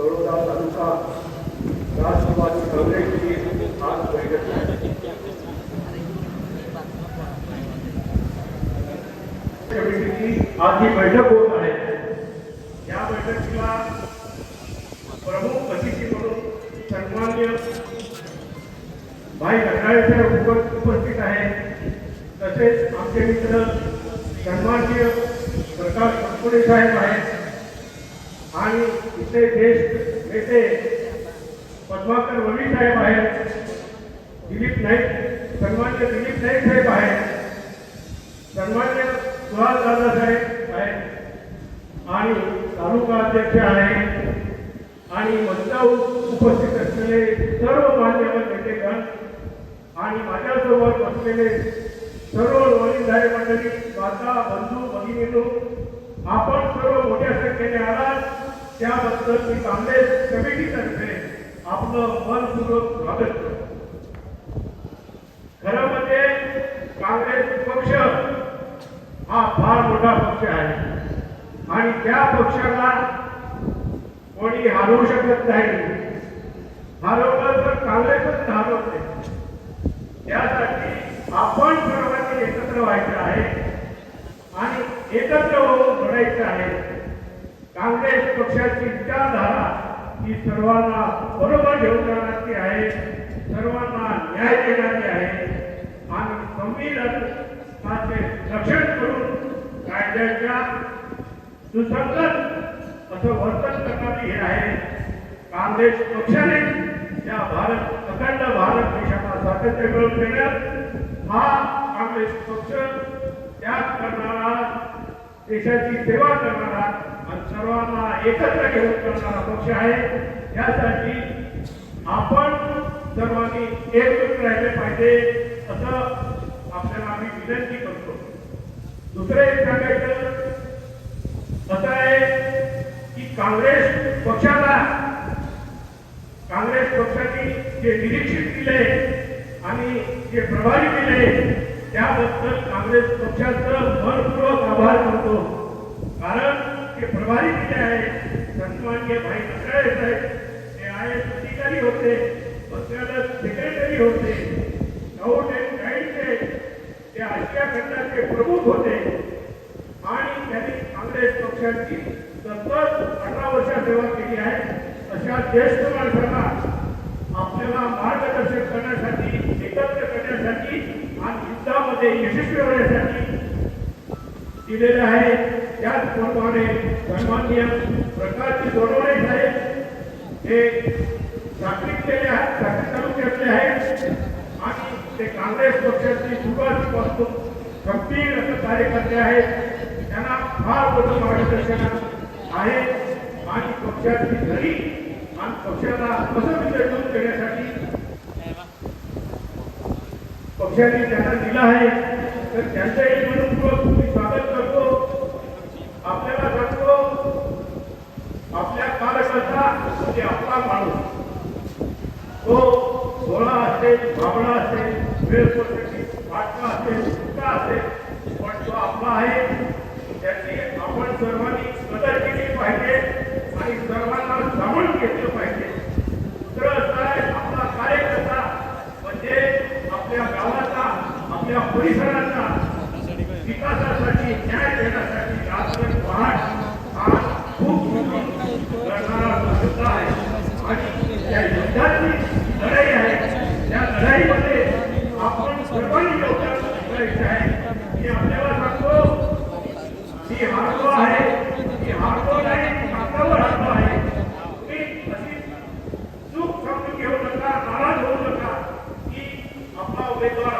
तळोदा तालुका राष्ट्रवादी काँग्रेसची आज बैठक आहे कमिटीची आज ही बैठक होत आहे या बैठकीला प्रमुख अतिथी म्हणून सन्मान्य भाई रंगाळे उप उपस्थित आहे तसेच आमचे मित्र सन्माननीय प्रकाश कंपडे साहेब आहेत आणि इथे ज्येष्ठ नेते पद्माकर ववी साहेब आहेत दिलीप नाईक सन्मान्य दिलीप नाईक साहेब आहेत सन्मान्य सुहास दादासाहेब आहेत आणि तालुका अध्यक्ष आहे आणि मंचावर उपस्थित असलेले सर्व मान्यवर नेतेगण आणि माझ्यासोबत बसलेले सर्व वडीलधारे मंडळी माता बंधू भगिनीनो आपण सर्व मोठ्या संख्येने आलात. त्याबद्दल मी काँग्रेस कमिटीतर्फे आपलं मनपूर्वक स्वागत करतो. खरं म्हणजे काँग्रेस पक्ष हा फार मोठा पक्ष आहे. आणि त्या पक्षाला कोणी हरवू शकत नाही. हरवलं तर काँग्रेस हरवते त्यासाठी आपण सर्वांनी एकत्र व्हायचं आहे आणि एकत्र होऊन लढायचं आहे काँग्रेस पक्षाची विचारधारा ही सर्वांना बरोबर घेऊन जाणारी आहे. सर्वांना न्याय देणारी आहे. आणि संविधानाचे रक्षण करून कायद्याच्या सुसंगत असं वर्तन करणारी हे आहे. काँग्रेस पक्षाने या भारत अखंड भारत देशाला स्वातंत्र्य मिळवून देण्यात हा काँग्रेस पक्ष त्याग करणारा देशाची सेवा करणारा आणि सर्वांना एकत्र घेऊन करणारा पक्ष आहे. यासाठी आपण सर्वांनी एकजूट राहिले पाहिजे असं आपल्याला आम्ही विनंती करतो. दुसरं एक सांगायचं असं आहे की काँग्रेस पक्षाला काँग्रेस पक्षाने जे निरीक्षण केले आणि जे प्रभारी केले त्याबद्दल काँग्रेस पक्षाचं मनपूर्वक आभार करतो कारण ते प्रभारी केले आहे सन्मान्य भाई नकळे साहेब ते आय एस अधिकारी होते पत्रकार सेक्रेटरी होते स्काउट अँड गाईडचे ते आशिया खंडाचे प्रमुख होते। आणि त्यांनी काँग्रेस पक्षाची सतत अठरा वर्ष सेवा केली आहे अशा ज्येष्ठ माणसाला आपल्याला मार्गदर्शन करण्यासाठी एकत्र करण्यासाठी आणि युद्धामध्ये यशस्वी होण्यासाठी दिलेले आहे. त्याचप्रमाणे सन्माननीय प्रकाशजी सोनवणे साहेब हे साखरीतलेले आहेत साखरी तालुक्यातले आहेत. आणि ते काँग्रेस पक्षाची सुरुवातीपासून गंभीर असे कार्यकर्ते आहेत. त्यांना फार मोठं मार्गदर्शन आहे. आणि पक्षाची घरी आणि पक्षाला कसं विसर्जन देण्यासाठी पक्षाने त्यांना दिला आहे. तर त्यांचंही एक मी स्वागत करतो आपल्याला सांगतो आपल्या कार्यकर्ता आपला माणूस? तो सोळा असेल भावना असेल वेळपट्टी पाटला असेल सुद्धा असेल. पण तो आपला आहे. त्याची आपण सर्वांनी कदर केली पाहिजे आणि सर्वांना जाणून घेतलं पाहिजे. কমপ্লিট করার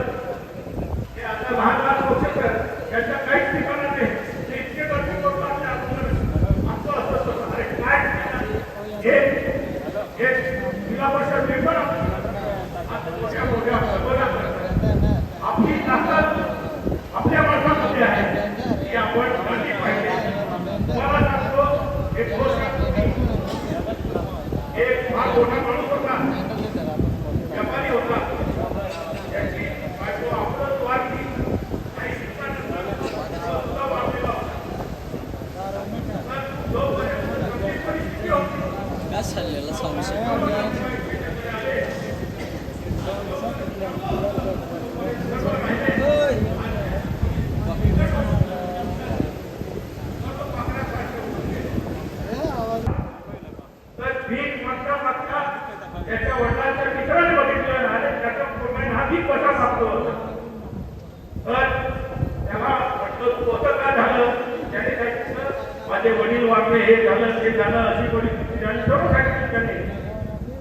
माझे वडील वाटले हे झालं ते झालं अशी कोणी झाली. सर्व सांगितलं त्यांनी.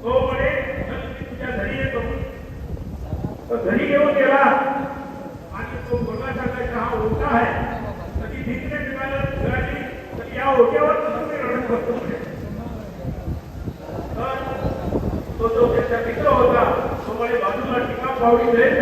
तो म्हणे तुझ्या घरी येतो. तो घरी घेऊन गेला. आणि तो बोला सांगायचा हा ओटा आहे. कधी भीतीने निघाला निघाली तर या ओट्यावर रडत बसतो. तर तो जो त्याचा मित्र होता तो म्हणे बाजूला टिका पावडी मिळेल